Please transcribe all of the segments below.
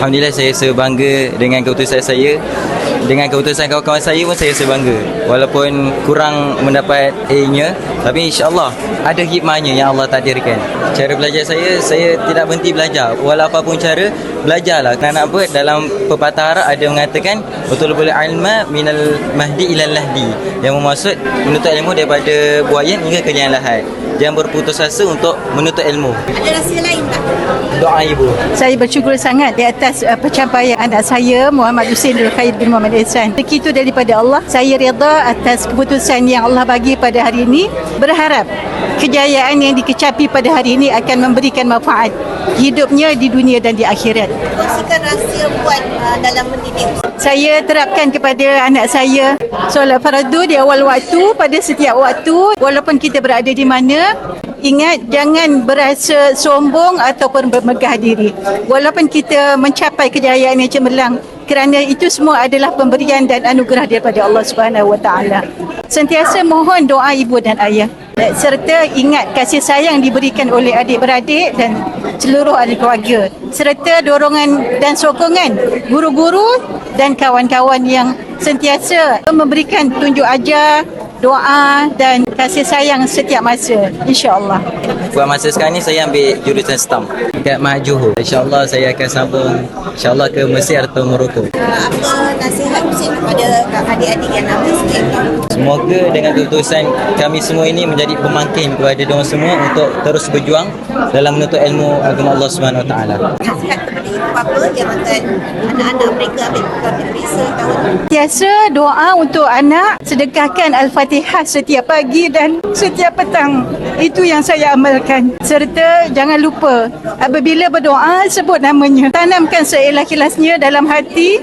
Alhamdulillah saya rasa bangga dengan keputusan saya dengan keputusan kawan-kawan saya pun saya rasa bangga. Walaupun kurang mendapat A-nya tapi insyaAllah ada hikmahnya yang Allah takdirkan. Cara belajar saya saya tidak berhenti belajar. Walau apapun cara belajarlah. Nak apa dalam pepatah Arab ada mengatakan betul boleh ilma minal mahdi ilal lahdi. Yang bermaksud menuntut ilmu daripada buayan hingga ke liang lahat jangan berputus asa untuk menuntut ilmu. Ada rahsia lain tak? doa ibu. Saya bersyukur sangat di atas uh, pencapaian anak saya Muhammad Hussein Dul Khair bin Muhammad Ihsan. Rezeki itu daripada Allah. Saya reda atas keputusan yang Allah bagi pada hari ini. Berharap kejayaan yang dikecapi pada hari ini akan memberikan manfaat hidupnya di dunia dan di akhirat. Kongsikan rahsia buat uh, dalam mendidik. Saya terapkan kepada anak saya solat fardu di awal waktu pada setiap waktu walaupun kita berada di mana ingat jangan berasa sombong ataupun bermegah diri walaupun kita mencapai kejayaan yang cemerlang kerana itu semua adalah pemberian dan anugerah daripada Allah Subhanahu Wa Taala. Sentiasa mohon doa ibu dan ayah. Serta ingat kasih sayang diberikan oleh adik-beradik dan seluruh ahli keluarga. Serta dorongan dan sokongan guru-guru dan kawan-kawan yang sentiasa memberikan tunjuk ajar doa dan kasih sayang setiap masa insyaallah Buat masa sekarang ni saya ambil jurusan STAM Dekat Mahat Johor InsyaAllah saya akan sambung InsyaAllah ke Mesir atau Morocco apa nasihat Hussein kepada adik-adik yang nak sikit? Semoga dengan keputusan kami semua ini menjadi pemangkin kepada diorang semua Untuk terus berjuang dalam menuntut ilmu agama Allah SWT Nasihat kepada ibu bapa yang akan anak-anak mereka ambil ambil visa tahun. Biasa doa untuk anak sedekahkan Al-Fatihah setiap pagi dan setiap petang. Itu yang saya amalkan. Serta jangan lupa apabila berdoa sebut namanya. Tanamkan seikhlas-ikhlasnya dalam hati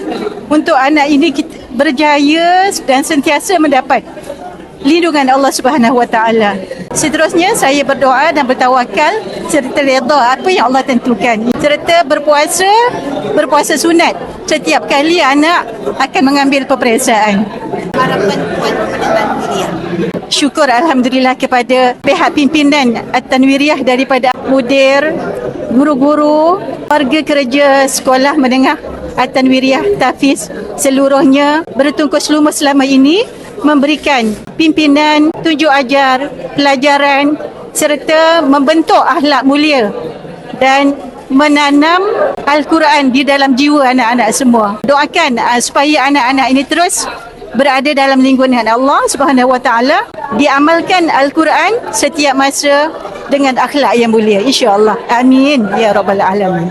untuk anak ini berjaya dan sentiasa mendapat lindungan Allah Subhanahu Wa Taala. Seterusnya saya berdoa dan bertawakal serta redha apa yang Allah tentukan. Serta berpuasa, berpuasa sunat setiap kali anak akan mengambil peperiksaan. Harapan kepada Tanwiriyah. Syukur Alhamdulillah kepada pihak pimpinan At-Tanwiriyah daripada mudir, guru-guru, warga kerja sekolah menengah At-Tanwiriyah Tafiz seluruhnya bertungkus lumus selama ini memberikan pimpinan, tunjuk ajar, pelajaran serta membentuk akhlak mulia dan menanam Al-Quran di dalam jiwa anak-anak semua. Doakan uh, supaya anak-anak ini terus berada dalam lingkungan Allah Subhanahu Wa Taala, diamalkan Al-Quran setiap masa dengan akhlak yang mulia insya-Allah. Amin ya rabbal alamin.